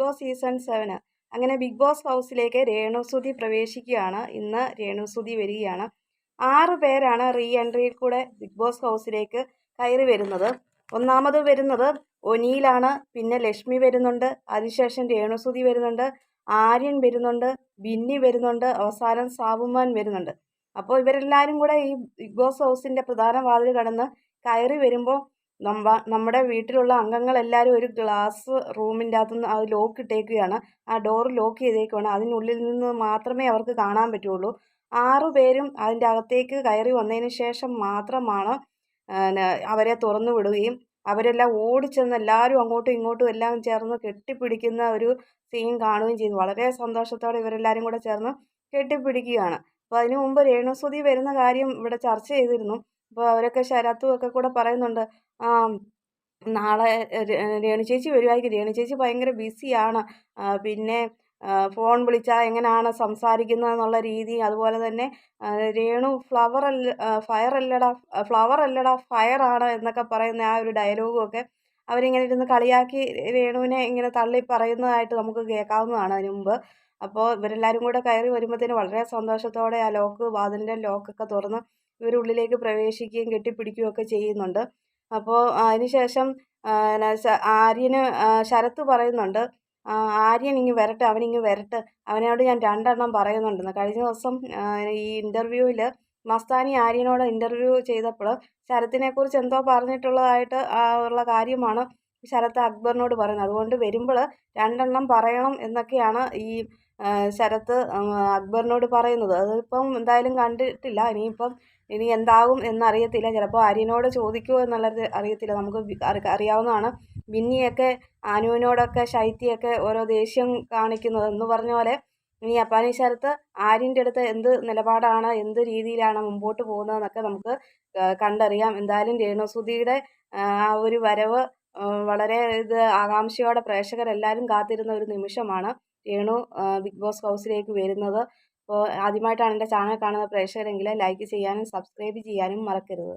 Boss season seven. അങ്ങനെ big boss ഹൗസിലേക്ക് രേണുസുതി പ്രവേശിക്കുകയാണ്. ഇന്ന് രേണുസുതി വരികയാണ്. ആറ് പേരാണ് റീ എൻട്രിയിൽ കൂടെ ബിഗ് ബോസ് ഹൗസിലേക്ക് കയറി വരുന്നത്. ഒന്നാമത് വരുന്നത് ഒനിയിലാണ്. പിന്നെ ലക്ഷ്മി വരുന്നുണ്ട്. അതിനുശേഷം രേണുസുതി വരുന്നുണ്ട്. ആര്യൻ വരുന്നുണ്ട്. ബിന്നി വരുന്നുണ്ട്. അവസാനം സാബുമാൻ വരുന്നുണ്ട്. അപ്പോൾ ഇവരെല്ലാവരും കൂടെ ഈ ബിഗ് ബോസ് ഹൗസിന്റെ പ്രധാന വാതിൽ കടന്ന് കയറി വരുമ്പോൾ നമ്മ നമ്മുടെ വീട്ടിലുള്ള അംഗങ്ങളെല്ലാവരും ഒരു ഗ്ലാസ് റൂമിന്റെ അകത്തുനിന്ന് അത് ലോക്ക് ഇട്ടേക്കുകയാണ്. ആ ഡോർ ലോക്ക് ചെയ്തേക്കുവാണ് അതിനുള്ളിൽ നിന്ന് മാത്രമേ അവർക്ക് കാണാൻ പറ്റുള്ളൂ. ആറു പേരും അതിന്റെ അകത്തേക്ക് കയറി വന്നതിന് ശേഷം മാത്രമാണ് അവരെ തുറന്നു വിടുകയും അവരെല്ലാം ഓടിച്ചെന്ന് എല്ലാവരും അങ്ങോട്ടും ഇങ്ങോട്ടും എല്ലാം ചേർന്ന് കെട്ടിപ്പിടിക്കുന്ന ഒരു സീൻ കാണുകയും ചെയ്തു. വളരെ സന്തോഷത്തോടെ ഇവരെല്ലാവരും കൂടെ ചേർന്ന് കെട്ടിപ്പിടിക്കുകയാണ്. അപ്പോൾ അതിനു മുമ്പ് രേണുസുതി വരുന്ന കാര്യം ഇവിടെ ചർച്ച ചെയ്തിരുന്നു. അപ്പോൾ അവരൊക്കെ ശരത്തും ഒക്കെ കൂടെ പറയുന്നുണ്ട് നാളെ രേണു ചേച്ചി വരുമായിരിക്കും രേണു ചേച്ചി ഭയങ്കര ബിസിയാണ് പിന്നെ ഫോൺ വിളിച്ചാൽ എങ്ങനെയാണ് സംസാരിക്കുന്നത് എന്നുള്ള രീതി അതുപോലെ തന്നെ രേണു ഫ്ലവർ അല്ല ഫയർ അല്ലടാ ഫ്ലവർ അല്ലടാ ഫയർ ആണ് എന്നൊക്കെ പറയുന്ന ആ ഒരു ഡയലോഗും ഒക്കെ അവരിങ്ങനെ ഇരുന്ന് കളിയാക്കി രേണുവിനെ ഇങ്ങനെ തള്ളി പറയുന്നതായിട്ട് നമുക്ക് കേൾക്കാവുന്നതാണ് അതിന് മുമ്പ്. അപ്പോൾ ഇവരെല്ലാവരും കൂടെ കയറി വരുമ്പോഴത്തേനും വളരെ സന്തോഷത്തോടെ ആ ലോക്ക് വാതിലിന്റെ ലോക്കൊക്കെ തുറന്ന് ഇവരുള്ളിലേക്ക് പ്രവേശിക്കുകയും കെട്ടിപ്പിടിക്കുകയും ഒക്കെ ചെയ്യുന്നുണ്ട്. അപ്പോൾ അതിനുശേഷം ആര്യന് ശരത്ത് പറയുന്നുണ്ട് ആര്യൻ ഇങ്ങ് വരട്ടെ അവനിങ്ങ് വരട്ടെ അവനോട് ഞാൻ രണ്ടെണ്ണം പറയുന്നുണ്ടെന്ന്. കഴിഞ്ഞ ദിവസം ഈ ഇന്റർവ്യൂവിൽ മസ്താനി ആര്യനോട് ഇന്റർവ്യൂ ചെയ്തപ്പോൾ ശരത്തിനെക്കുറിച്ച് എന്തോ പറഞ്ഞിട്ടുള്ളതായിട്ട് ഉള്ള കാര്യമാണ് ശരത്ത് അക്ബറിനോട് പറയുന്നത്. അതുകൊണ്ട് വരുമ്പോൾ രണ്ടെണ്ണം പറയണം എന്നൊക്കെയാണ് ഈ ശരത്ത് അക്ബറിനോട് പറയുന്നത്. അതിപ്പം എന്തായാലും കണ്ടിട്ടില്ല. ഇനിയിപ്പം ഇനി എന്താകും എന്നറിയത്തില്ല. ചിലപ്പോൾ ആര്യനോട് ചോദിക്കുമോ എന്നുള്ളത് അറിയത്തില്ല. നമുക്ക് അറിയാവുന്നതാണ്. ബിന്നിയൊക്കെ ആനുവിനോടൊക്കെ ശൈത്യയൊക്കെ ഓരോ ദേഷ്യം കാണിക്കുന്നത്. എന്ന് പറഞ്ഞ പോലെ ഇനി അപ്പാനി ശരത്ത് ആര്യന്റെ അടുത്ത് എന്ത് നിലപാടാണ് എന്ത് രീതിയിലാണ് മുമ്പോട്ട് പോകുന്നതെന്നൊക്കെ നമുക്ക് കണ്ടറിയാം. എന്തായാലും രേണുസുതിയുടെ ആ ഒരു വരവ് വളരെ ഇത് ആകാംക്ഷയോടെ പ്രേക്ഷകരെല്ലാവരും കാത്തിരുന്ന ഒരു നിമിഷമാണ് രേണു ബിഗ് ബോസ് ഹൗസിലേക്ക് വരുന്നത്. അപ്പോൾ ആദ്യമായിട്ടാണ് എന്റെ ചാനൽ കാണുന്ന പ്രേക്ഷകരെങ്കിൽ ലൈക്ക് ചെയ്യാനും സബ്സ്ക്രൈബ് ചെയ്യാനും മറക്കരുത്.